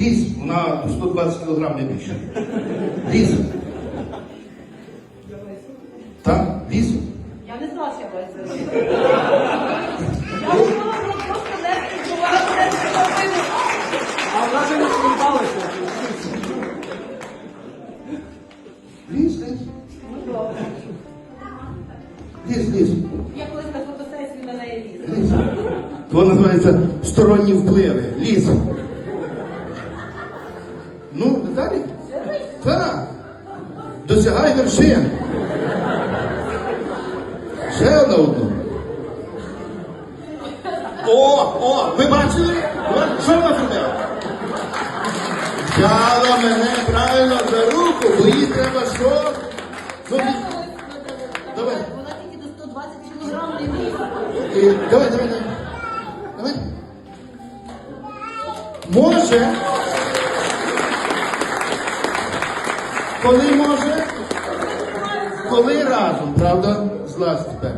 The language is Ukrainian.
Лізь, вона 120 кг не більше. Лізь. Так, лізь. Я не знала, що я бачу. Я думала, що просто не відбувалося. А вона же не сподівалася. Лізь, лізь. Ну, добре. Лізь, лізь. Я колись на фотосесію на неї. Лізь. То називається сторонні впливи. Лізь. Ну, далі? Так. Досягай вершин. Ще одна одну. О, о, ви бачили? Що вона зробила? Взяла мене правильно за руку, бо їй треба що? Ну, Давай. Вона тільки до 120 кілограм не давай, давай, давай. Давай. Може. Коли може? Коли разом, правда? Злазь тепер.